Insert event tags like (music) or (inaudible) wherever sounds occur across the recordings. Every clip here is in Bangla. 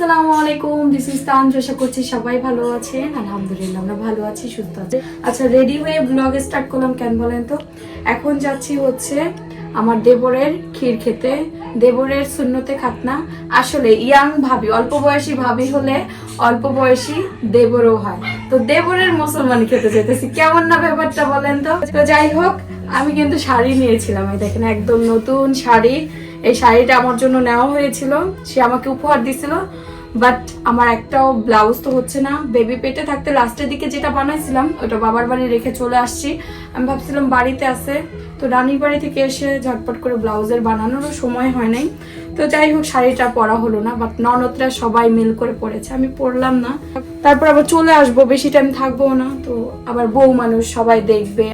আসসালামু আলাইকুম দিস ইজ তান আশা করছি সবাই ভালো আছেন। আলহামদুলিল্লাহ, আমরা ভালো আছি, সুস্থ আছি। আচ্ছা রেডি হয়ে ব্লগ স্টার্ট করলাম কেন বলেন তো? এখন যাচ্ছি হচ্ছে আমার দেবরের ক্ষীর খেতে। দেবরের শূন্যতে খাতনা। আসলে ইয়াং ভাবি, অল্প বয়সী ভাবি হলে অল্প বয়সী দেবরও হয়। তো দেবরের মুসলমান খেতে যেতেছি। কেমন না ব্যাপারটা বলেন তো? তো যাই হোক, আমি কিন্তু শাড়ি নিয়েছিলাম, এই দেখেন একদম নতুন শাড়ি। এই শাড়িটা আমার জন্য নেওয়া হয়েছিল। সে আমাকে উপহার দিছিল। বাট আমার একটাও ব্লাউজ তো হচ্ছে না। বেবি পেটে থাকতে লাস্টের দিকে যেটা বানাইছিলাম, ওটা বাবার বাড়ি রেখে চলে আসছি। আমি ভাবছিলাম বাড়িতে আছে। তো রানীর বাড়ি থেকে এসে ঝটপট করে ব্লাউজের বানানোরও সময় হয় নাই। তো যাই হোক, শাড়িটা পরা হলো না বাট ননদরা সবাই মিল করে পড়েছে আমি পরলাম না। তারপর আবার চলে আসব, বেশি টাইম থাকব না। তো আবার বউ মানুষ সবাই দেখবে।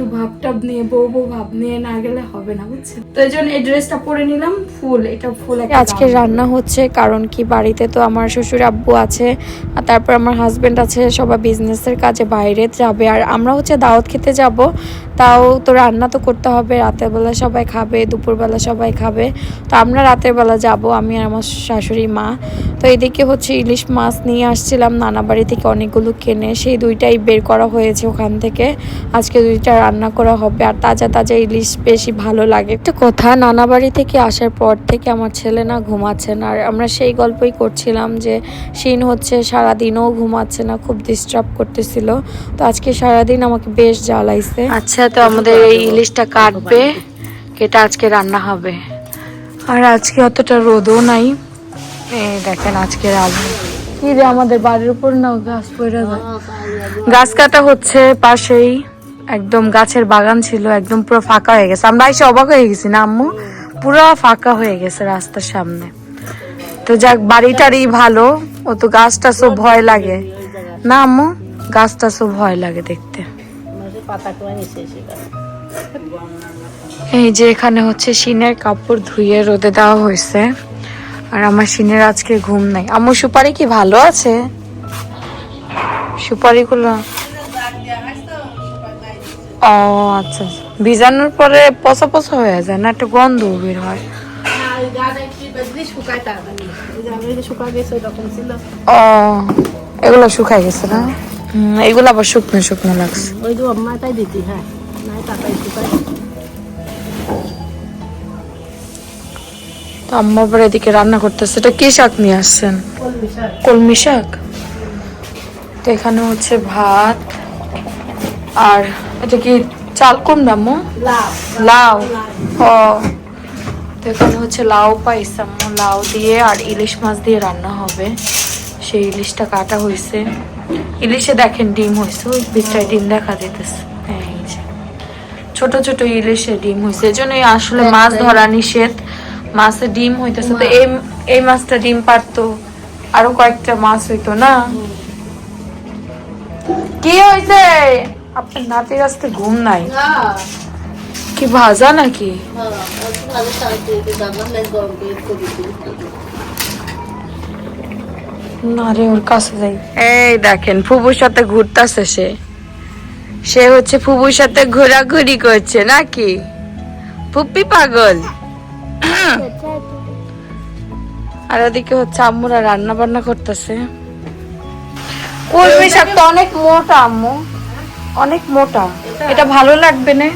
একটু ভাব টাব নিয়ে বউ বউ ভাব নিয়ে না গেলে হবে না বুঝছেন তো এই জন্য এই ড্রেসটা পরে নিলাম ফুল এটা ফুল আজকে রান্না হচ্ছে কারণ কি বাড়িতে তো আমার শ্বশুর আব্বু আছে আর তারপর আমার হাজবেন্ড আছে সবাই বিজনেসের কাজে বাইরে যাবে আর আমরা হচ্ছে দাওয়াত খেতে যাব তাও তো রান্না তো করতে হবে, রাতের বেলা সবাই খাবে, দুপুরবেলা সবাই খাবে। তো আমরা রাতের বেলা যাব, আমি আর আমার শাশুড়ি, মা। তো এদিকে হচ্ছে ইলিশ মাছ নিয়ে আসছিলাম, নানা বাড়ি থেকে অনেকগুলো কেনে, সেই দুইটাই বের করা হয়েছে ওখান থেকে। আজকে দুইটা রান্না করা হবে, আর তাজা তাজা ইলিশ বেশি ভালো লাগে। একটা কথা, নানা বাড়ি থেকে আসার পর থেকে আমার ছেলে না ঘুমাচ্ছে না, আর আমরা সেই গল্পই করছিলাম যে শিন হচ্ছে সারাদিনও ঘুমাচ্ছে না, খুব ডিস্টার্ব করতেছিল। তো আজকে সারাদিন আমাকে বেশ জ্বালাইছে। আচ্ছা তো আমাদের এই ইলিশটা কাটবে কেটে আজকে রান্না হবে। আর আজকে অতটা রোদও নাই। দেখেন আজকের আলো। কি রে আমাদের বাড়ির উপর না গাছ পড়ে গাছ কাটা হচ্ছে পাশেই। একদম গাছের বাগান ছিল, একদম পুরো ফাঁকা হয়ে গেছে। আমরা এসে অবাক হয়ে গেছি, না আম্মু? পুরো ফাঁকা হয়ে গেছে রাস্তার সামনে। তো যাক, বাড়িটারই ভালো। ও তো গাছটা সব ভয় লাগে। না আম্মু? গাছটা সব ভয় লাগে দেখতে। এই যে এখানে হচ্ছে সিনের কাপড় ধুয়ে রোদে দেওয়া হয়েছে। আর আমার সিনের আজকে ঘুম নাই। আমার সুপারি কি ভালো আছে? সুপারিগুলো ও আচ্ছা আচ্ছা। ভিজানোর পরে পচা পচা হয়ে যায় না? একটা গন্ধ বের হয়। ও এগুলো শুকাই গেছে না? এগুলো আবার শুকনো শুকনো লাগছে। ওই যে মাথায় দিতি হ্যাঁ। তো আম্মা আবার এদিকে রান্না করতেছে। এটা কি শাক নিয়ে আসছেন? কলমি শাক। তো এখানে হচ্ছে ভাত আর এটা কি চাল দাম লাউ। ও। তো এখানে হচ্ছে লাউ পাইছে আম্মু। লাউ দিয়ে আর ইলিশ মাছ দিয়ে রান্না হবে। সেই ইলিশটা কাটা হয়েছে ইলিশে দেখেন ডিম হয়েছে ওই ভিতরে ডিম দেখা যেতেছে ছোট ছোট ইলিশে ডিম হয়েছে। এই জন্যই আসলে মাছ ধরা নিষেধ। মাছে ডিম হইতেছে তো এই এই মাছটা ডিম পারতো আরও কয়েকটা মাছ হইতো না? কি হয়েছে আপনার নাতির আসতে ঘুম নাই। কি ভাজা নাকি? না রে, ওর কাছে যাই। এই দেখেন, ফুবুর সাথে ঘুরতেছে সে। সে হচ্ছে ফুবুর সাথে ঘোরাঘুরি করছে, নাকি? ফুপ্পি পাগল। আর ওদিকে হচ্ছে আম্মুরা রান্না বান্না করতেছে। কলমি শাক তো অনেক মোটা, আম্মু। অনেক মোটা। এটা ভালো লাগবে না?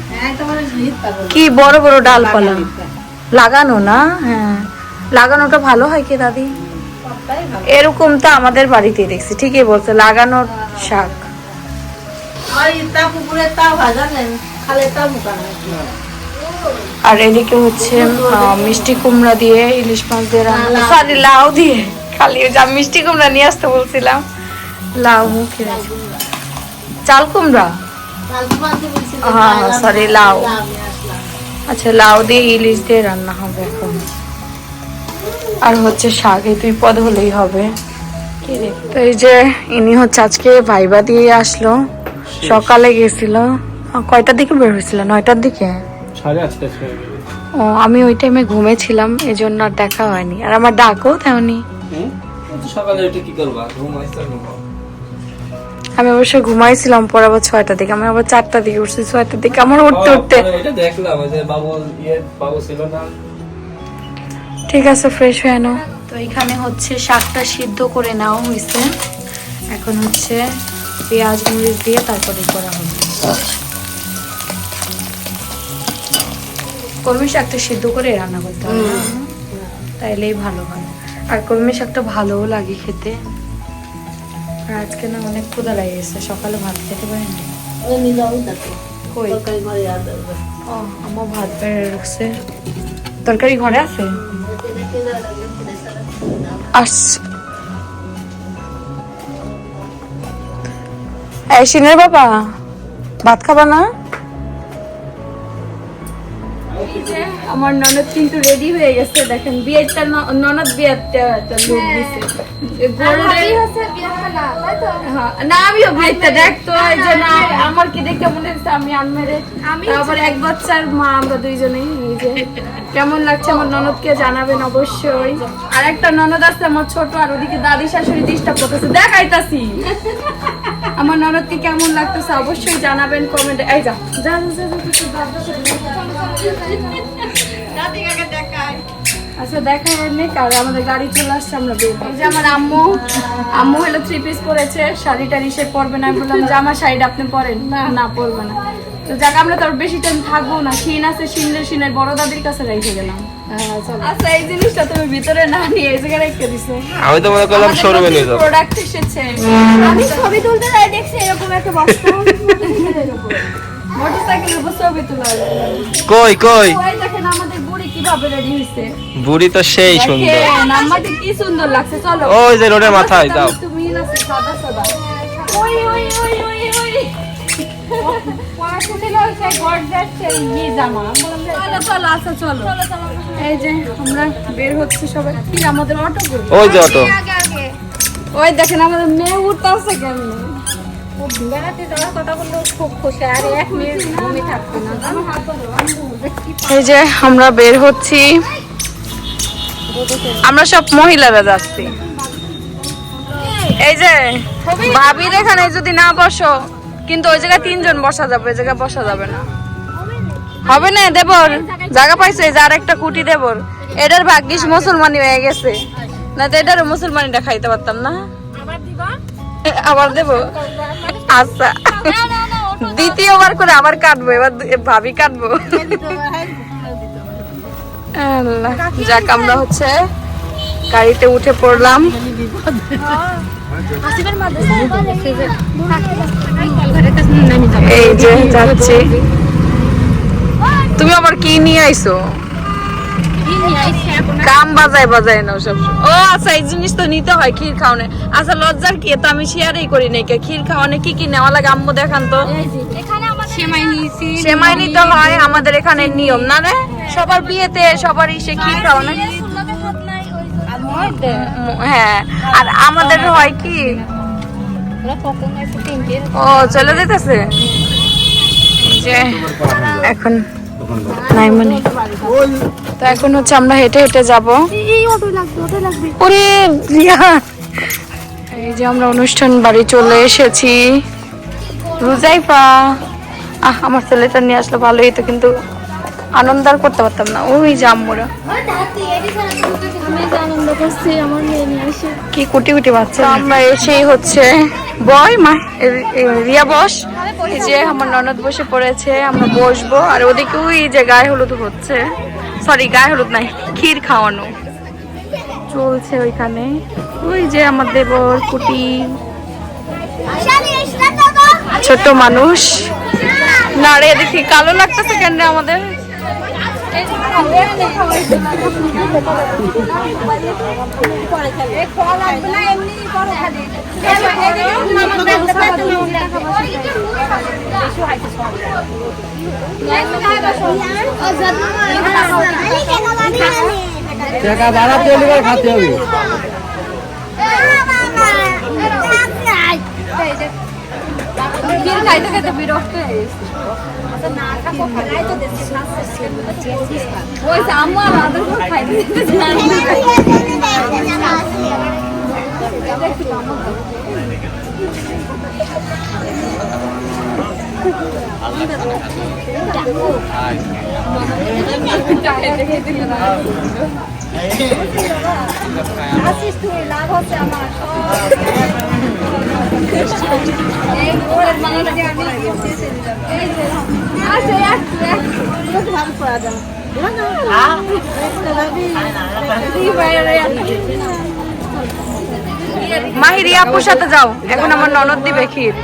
কি বড় বড় ডালপালা। লাগানো না? হ্যাঁ। লাগানোটা ভালো হয় কি দাদি? এরকম তো আমাদের বাড়িতে দেখছি ঠিকই বলছে লাগানোর শাক। আর এদিকে হচ্ছে মিষ্টি কুমড়া দিয়ে ইলিশ মাছ দিয়ে রান্না। সরি লাউ দিয়ে। খালি যে মিষ্টি কুমড়া নিয়ে আসতে বলছিলাম। লাউ মুখে চাল কুমড়া? হ্যাঁ সরি লাউ। আচ্ছা লাউ দিয়ে ইলিশ দিয়ে রান্না হবে এখন। আর হচ্ছে শাক এই দুই পদ হলেই হবে। তো এই যে ইনি হচ্ছে আজকে ভাইবা দিয়ে আসলো সকালে গেছিল। কয়টার দিকে বের হয়েছিল? নয়টার দিকে? ও আমি ওই টাইমে ঘুমেছিলাম এই জন্য আর দেখা হয়নি। আর আমার ডাকও তেমনি আমি অবশ্য ঘুমাইছিলাম পর আবার ছয়টার দিকে। আমি আবার চারটার দিকে উঠছি ছয়টার দিকে। আমার উঠতে উঠতে দেখলাম যে বাবু ইয়ে বাবু ছিল না। ঠিক আছে ফ্রেশ হয়ে নাও। তো এখানে হচ্ছে শাকটা সিদ্ধ করে নেওয়া হয়েছে। এখন হচ্ছে পেঁয়াজ মরিচ দিয়ে তারপরে করা হবে। কলমি শাকটা সিদ্ধ করে রান্না করতে হবে তাইলেই ভালো হয়। আর কলমি শাকটা ভালোও লাগে খেতে। আর আজকে না অনেক ক্ষুদা লাগে গেছে সকালে ভাত খেতে পারিনি। কই? ও আমার ভাত বেড়ে রাখছে তরকারি ঘরে আছে? এই বাবা ভাত খাবা না? আমার ননদ কিন্তু রেডি হয়ে গেছে দেখেন বিয়েরটা ননদ বিয়েরটা একটা লুক দিছে হ্যাঁ, না আমিও বিয়েরটা দেখতো এই যে না আমার কি দেখে মনে হচ্ছে আমি আনমেরে তারপরে এক বাচ্চার মা আমরা দুইজনেই যে কেমন লাগছে আমার ননদকে জানাবেন অবশ্যই আর একটা ননদ আছে আমার ছোট আর ওদিকে দাদি শাশুড়ি ডিস্টার্ব করতেছে দেখাইতাছি আমার ননদকে কেমন লাগতেছে অবশ্যই জানাবেন কমেন্টে এই যা, যা, যা। আচ্ছা দেখা আমাদের গাড়ি চলে আসছে আমরা বের এই যে আমার আম্মু আম্মু হলো থ্রি পিস পরেছে শাড়ি সে পরবে না আমি বললাম জামা শাড়িটা আপনি পরেন। না না পরবে না। তো যাক আমরা তোর বেশি টাইম থাকব না। শিন আছে শিনের শিনের বড় দাদির কাছে রেখে গেলাম। আচ্ছা এই জিনিসটা তুমি ভিতরে না নিয়ে এই জায়গায় রেখে দিছো। আমি তো মনে করলাম শোরুমে নিয়ে যাব। প্রোডাক্ট এসেছে। আমি ছবি তুলতে যাই দেখছি এরকম একটা বস্তা মোটরসাইকেলের (laughs) উপর ছবি তোলা কই কই? দেখেন আমাদের বুড়ি রেডি হয়েছে বুড়ি তো সেই সুন্দর। দেখেন কি সুন্দর লাগছে চলো। ওই যে রোডের মাথায় দাও তুমি আছে সাদা সাদা। ওই ওই ওই ওই ওই। পড়াশোনা হচ্ছে গর্জাস সেই জামা। চলো চলো চলো। এই যে আমরা বের হচ্ছে সবাই। আমাদের অটো ওই যে অটো। ওই দেখেন আমাদের মেয়ে উঠতে আসছে কেমন? এই যে আমরা বের হচ্ছি। আমরা সব মহিলারা যাচ্ছি। এই যে, ভাবির এখানে যদি না বসো, কিন্তু ওই জায়গায় তিনজন বসা যাবে, ওই জায়গায় বসা যাবে না। হবে না, দেবর? জায়গা পাইছে? এই যে আরেকটা কুটি দেবর। এটার ভাগ্যিস মুসলমানি হয়ে গেছে। না তো এটারও মুসলমানিটা খাইতে পারতাম না। আবার দেব? আচ্ছা। দ্বিতীয়বার করে আবার কাটবো, এবার ভাবি কাটবো। যাক, আমরা হচ্ছে গাড়িতে উঠে পড়লাম। এই যে যাচ্ছি। তুমি আবার কি নিয়ে আইছো? কাম বাজায় বাজায় নাও সব ও আচ্ছা এই জিনিস তো নিতে হয় ক্ষীর খাওয়ানে। আচ্ছা লজ্জার কি? তো আমি শেয়ারই করি নাই কে। ক্ষীর খাওয়ানে কি কি নেওয়া লাগে? আম্মু দেখান তো। সেমাই নিতে হয় আমাদের এখানে নিয়ম না রে? সবার বিয়েতে সবার ইসে ক্ষীর খাওয়ানো। হ্যাঁ আর আমাদের হয় কি? ও চলে যেতেছে? যে এখন নাই মানে তো এখন হচ্ছে আমরা হেঁটে হেঁটে যাব। ওরে, রিয়া! এই যে আমরা অনুষ্ঠান বাড়ি চলে এসেছি। রুজাইফা! আহ, আমার ছেলেটা নিয়ে আসলে ভালোই তো কিন্তু আনন্দ আর করতে পারতাম না। ওই যে আম্মুরা। কি কুটি কুটি বাচ্চা আমরা এসেই হচ্ছে। বয়, মা রিয়া, বস। এই যে আমার ননদ বসে পড়েছে, আমরা বসবো। আর ওদিকে ওই যে গায়ে হলুদ হচ্ছে। সরি গায়ে হলুদ নাই, ক্ষীর খাওয়ানো। চলছে ওইখানে। ওই যে আমার দেবর কুটি। ছোট মানুষ। না রে দেখি কালো লাগতেছে কেন আমাদের? টাকা দিয়ে লিবার খাতে হবে খাইতে খাইতে বিরক্ত হয়ে গেছে ওই আম্মু আমাদের ঘর খাইতে দিতেছে না। আসিস তুই লাভ হচ্ছে আমার মাহি রিয়া আপুর সাথে যাও। এখন আমার ননদ দিবে ক্ষীর।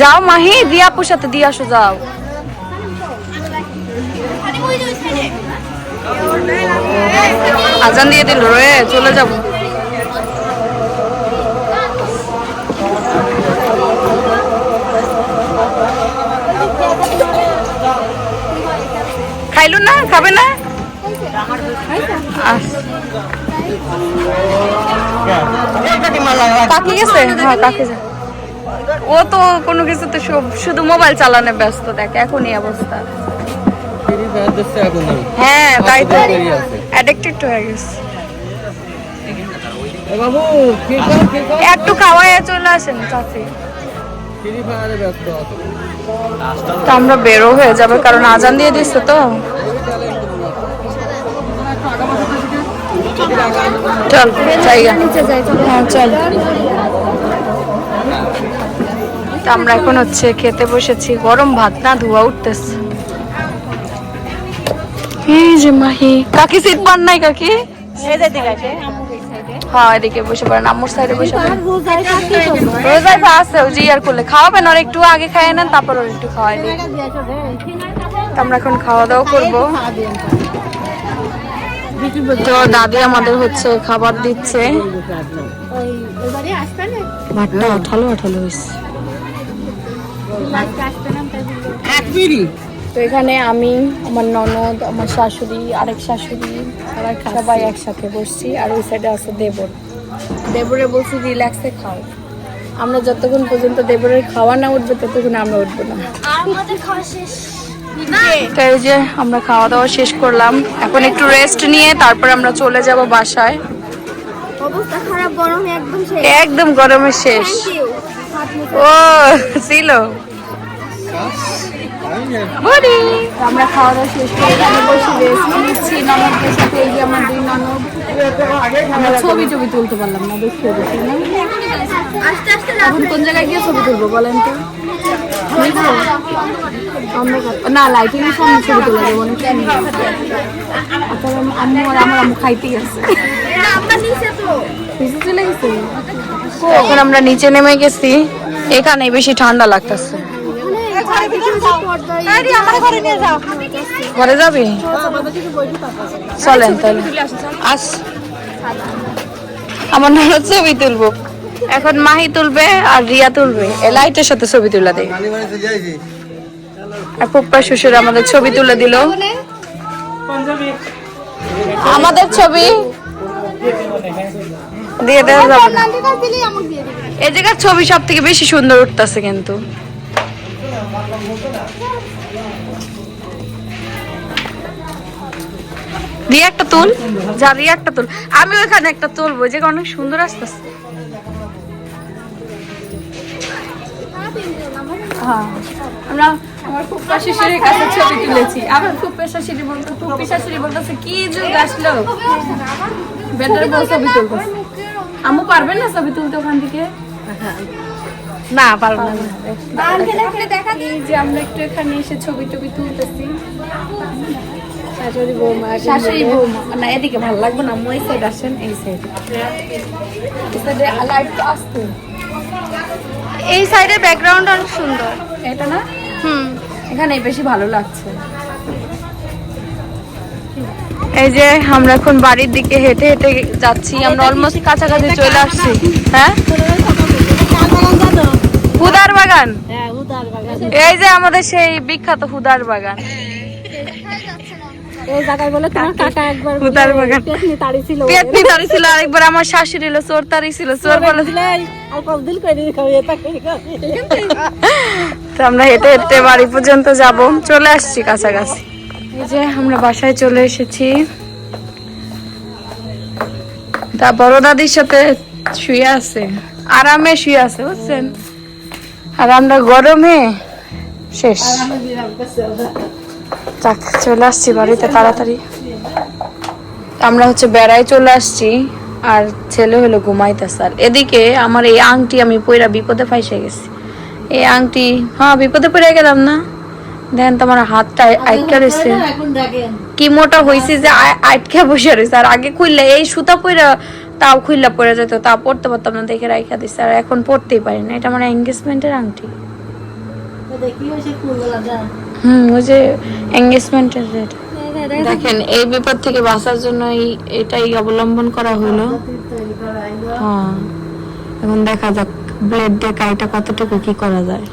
যাও মাহি রিয়া আপুর সাথে দিয়ে আসো, যাও। আজান দিয়ে দিল রে, চলে যাব। খাইলু না? খাবে না? আস কাকি গেছে? হ্যাঁ কাকি ও তো কোনো কিছুতে শুধু মোবাইল চালানো ব্যস্ত দেখ এখনই অবস্থা। হ্যাঁ তাই তো। অ্যাডিক্টেড হয়ে গেছে। একটু খাওয়ায় চলে আসেন চাচি। আমরা বেরো হয়ে যাবে কারণ আজান দিয়ে দিচ্ছে তো। চল জায়গা। হ্যাঁ চল। তো আমরা এখন হচ্ছে খেতে বসেছি। গরম ভাত না ধোয়া উঠতেছে। এই যে মাহি। কাকি সিট পান নাই কাকি? হ্যাঁ এদিকে বসে পড়েন আম্মুর সাইডে বসে পড়েন। রোজাই বা আছে ওই যে ইয়ার করলে। খাওয়াবেন আর একটু আগে খাইয়ে নেন তারপর ওর একটু খাওয়াই আমরা এখন খাওয়া দাওয়া করব। তো দাদি আমাদের হচ্ছে খাবার দিচ্ছে। ভাতটা আঠালো আঠালো হয়েছে। তো এখানে আমি আমার ননদ আমার শাশুড়ি আরেক শাশুড়ি সবাই একসাথে বসছি আর ওই সাইডে আছে দেবর। দেবরে বলছি রিল্যাক্সে খাও। আমরা যতক্ষণ পর্যন্ত দেবরের খাওয়া না উঠবে ততক্ষণ আমরা উঠবো না। তো এই যে আমরা খাওয়া দাওয়া শেষ করলাম। এখন একটু রেস্ট নিয়ে তারপর আমরা চলে যাব বাসায়। অবস্থা খারাপ গরম একদম শেষ। একদম গরমের শেষ। ও ছিল। আমরা খাওয়া দাওয়া শেষ করে বসে রেস্ট নিচ্ছি। ননদদের সাথে এই যে আমার দুই ননদ। আমরা ছবি টবি তুলতে পারলাম না দেখতে দেখি এখন কোন জায়গায় গিয়ে ছবি তুলবো বলেন তো। না লাইটিং এর সামনে ছবি তোলা যাব কেন আপনার আম্মু আর আমার আম্মু খাইতে গেছে। আমরা নিচে নেমে গেছি। এখানে বেশি ঠান্ডা লাগতেছে। ঘরে যাবি? চলেন তাহলে। আস। আমার নানা ছবি তুলবো। এখন মাহি তুলবে আর রিয়া তুলবে। এলাইটের সাথে ছবি তুলে দেয় আর পুপ্পা শ্বশুর আমাদের ছবি তুলে দিল। আমাদের ছবি। দিয়ে দেওয়া যাবে এই জায়গার ছবি সব থেকে বেশি সুন্দর উঠতেছে কিন্তু। রিয়া একটা তুল। যা রিয়া একটা তুল। আমি ওখানে একটা তুলবো, যে অনেক সুন্দর আসতেছে। হ্যাঁ আমরা শাশুড়ি বলতো শাশুড়ি বলতেছে, কি আসলো? ছবি পারবেন না ছবি তুলতে ওখান থেকে? না পারব না। এই যে আমরা একটু এখানে এসে ছবি টবি তুলতেছি। শাশুড়ি বৌমা শাশুড়ি বৌমা। না এদিকে ভালো লাগবে না মই সাইড আসেন এই সাইড এই সাইডে লাইট তো আসতো এই সাইডের ব্যাকগ্রাউন্ড অনেক সুন্দর। এটা না? হুম। এখানে বেশি ভালো লাগছে। এই যে আমরা এখন বাড়ির দিকে হেঁটে হেঁটে যাচ্ছি আমরা অলমোস্ট কাছাকাছি চলে আসছি। হ্যাঁ? হুদার বাগান? এই যে আমাদের সেই বিখ্যাত হুদার বাগান। এই জায়গায় বলে তোমার কাকা? একবার হুদার বাগান। পেটনি তাড়ি ছিল পেতনি তারি ছিল আরেকবার আমার শাশুড়ি হলো চোর তারি ছিল চোর বলে। আর কতদিন করে তো আমরা হেঁটে হেঁটে বাড়ি পর্যন্ত যাব। চলে আসছি কাছাকাছি। এই যে আমরা বাসায় চলে এসেছি। তা বড় দাদির সাথে শুয়ে আছে আরামে শুয়ে আছে বুঝছেন? আর আমরা গরমে শেষ। যাক চলে আসছি বাড়িতে তাড়াতাড়ি। আমরা হচ্ছে বেড়ায় চলে আসছি আর ছেলে হলো ঘুমাইতেছে। আর এদিকে আমার এই আংটি আমি পইরা বিপদে ফাইসে গেছি। এই আংটি হ্যাঁ বিপদে পড়ে গেলাম না। দেখেন তোমার হাতটা আটকা রয়েছে। কি মোটা হয়েছে যে আটকা বসে রয়েছে। আর আগে কইলে এই সুতা পইরা তাও খুললা পড়ে যেত তা পড়তে পারতাম না দেখে রাইখা দিচ্ছে আর এখন পড়তেই পারি না। এটা আমার এঙ্গেজমেন্টের আংটি। হুম ওই যে এঙ্গেজমেন্টের রেট দেখেন এই বিপদ থেকে বাঁচার জন্য এই এটাই অবলম্বন করা হলো হ্যাঁ। এখন দেখা যাক ব্লেড দিয়ে কাইটা কতটুকু কি করা যায়।